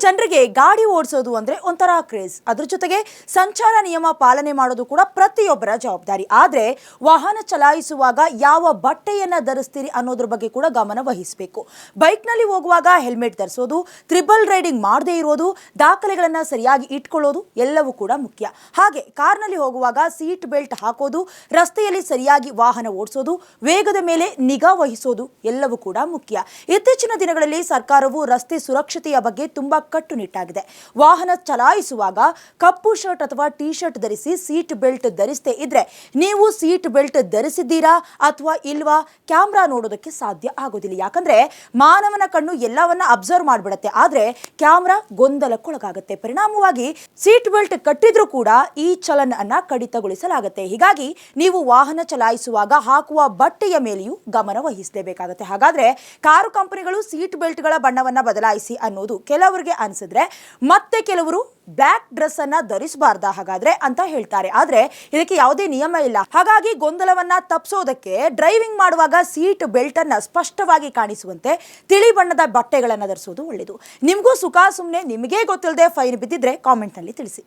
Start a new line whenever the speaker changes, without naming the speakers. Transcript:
ಜನರಿಗೆ ಗಾಡಿ ಓಡಿಸೋದು ಅಂದ್ರೆ ಒಂಥರ ಕ್ರೇಜ್. ಅದ್ರ ಜೊತೆಗೆ ಸಂಚಾರ ನಿಯಮ ಪಾಲನೆ ಮಾಡೋದು ಕೂಡ ಪ್ರತಿಯೊಬ್ಬರ ಜವಾಬ್ದಾರಿ. ಆದ್ರೆ ವಾಹನ ಚಲಾಯಿಸುವಾಗ ಯಾವ ಬಟ್ಟೆಯನ್ನ ಧರಿಸ್ತೀರಿ ಅನ್ನೋದ್ರ ಬಗ್ಗೆ ಕೂಡ ಗಮನ ವಹಿಸಬೇಕು. ಬೈಕ್ನಲ್ಲಿ ಹೋಗುವಾಗ ಹೆಲ್ಮೆಟ್ ಧರಿಸೋದು, ತ್ರಿಬಲ್ ರೈಡಿಂಗ್ ಮಾಡದೇ ಇರೋದು, ದಾಖಲೆಗಳನ್ನ ಸರಿಯಾಗಿ ಇಟ್ಕೊಳ್ಳೋದು ಎಲ್ಲವೂ ಕೂಡ ಮುಖ್ಯ. ಹಾಗೆ ಕಾರ್ನಲ್ಲಿ ಹೋಗುವಾಗ ಸೀಟ್ ಬೆಲ್ಟ್ ಹಾಕೋದು, ರಸ್ತೆಯಲ್ಲಿ ಸರಿಯಾಗಿ ವಾಹನ ಓಡಿಸೋದು, ವೇಗದ ಮೇಲೆ ನಿಗಾ ವಹಿಸೋದು ಎಲ್ಲವೂ ಕೂಡ ಮುಖ್ಯ. ಇತ್ತೀಚಿನ ದಿನಗಳಲ್ಲಿ ಸರ್ಕಾರವು ರಸ್ತೆ ಸುರಕ್ಷತೆಯ ಬಗ್ಗೆ ತುಂಬಾ ಕಟ್ಟುನಿಟ್ಟಾಗಿದೆ. ವಾಹನ ಚಲಾಯಿಸುವಾಗ ಕಪ್ಪು ಶರ್ಟ್ ಅಥವಾ ಟಿ ಶರ್ಟ್ ಧರಿಸಿ ಸೀಟ್ ಬೆಲ್ಟ್ ಧರಿಸದೇ ಇದ್ರೆ ನೀವು ಸೀಟ್ ಬೆಲ್ಟ್ ಧರಿಸಿದ್ದೀರಾ ಅಥವಾ ಇಲ್ವಾ? ಕ್ಯಾಮ್ರಾ ನೋಡೋದಕ್ಕೆ ಸಾಧ್ಯ ಆಗೋದಿಲ್ಲ. ಯಾಕಂದ್ರೆ ಮಾನವನ ಕಣ್ಣು ಎಲ್ಲವನ್ನ ಅಬ್ಸರ್ವ್ ಮಾಡಿಬಿಡುತ್ತೆ. ಆದ್ರೆ ಕ್ಯಾಮ್ರಾ ಗೊಂದಲಕ್ಕೊಳಗಾಗುತ್ತೆ. ಪರಿಣಾಮವಾಗಿ ಸೀಟ್ ಬೆಲ್ಟ್ ಕಟ್ಟಿದ್ರೂ ಕೂಡ ಈ ಚಲನ್ ಅನ್ನ ಕಡಿತಗೊಳಿಸಲಾಗುತ್ತೆ. ಹೀಗಾಗಿ ನೀವು ವಾಹನ ಚಲಾಯಿಸುವಾಗ ಹಾಕುವ ಬಟ್ಟೆಯ ಮೇಲೆಯೂ ಗಮನ ವಹಿಸಲೇಬೇಕಾಗುತ್ತೆ. ಹಾಗಾದ್ರೆ ಕಾರು ಕಂಪನಿಗಳು ಸೀಟ್ ಬೆಲ್ಟ್ಗಳ ಬಣ್ಣವನ್ನ ಬದಲಾಯಿಸಿ ಅನ್ನೋದು ಕೆಲವರಿಗೆ ಅನ್ಸಿದ್ರೆ ಮತ್ತೆ ಕೆಲವರು ಬ್ಲ್ಯಾಕ್ ಡ್ರೆಸ್ ಅನ್ನ ಧರಿಸಬಾರ್ದ ಹಾಗಾದ್ರೆ ಅಂತ ಹೇಳ್ತಾರೆ. ಆದ್ರೆ ಇದಕ್ಕೆ ಯಾವುದೇ ನಿಯಮ ಇಲ್ಲ. ಹಾಗಾಗಿ ಗೊಂದಲವನ್ನ ತಪ್ಪಿಸೋದಕ್ಕೆ ಡ್ರೈವಿಂಗ್ ಮಾಡುವಾಗ ಸೀಟ್ ಬೆಲ್ಟ್ ಅನ್ನ ಸ್ಪಷ್ಟವಾಗಿ ಕಾಣಿಸುವಂತೆ ತಿಳಿ ಬಣ್ಣದ ಬಟ್ಟೆಗಳನ್ನು ಧರಿಸೋದು ಒಳ್ಳೆಯದು. ನಿಮಗೂ ಸುಖ ಸುಮ್ಮನೆ ನಿಮಗೇ ಗೊತ್ತಿಲ್ಲದೆ ಫೈನ್ ಬಿದ್ದಿದ್ರೆ ಕಾಮೆಂಟ್ನಲ್ಲಿ ತಿಳಿಸಿ.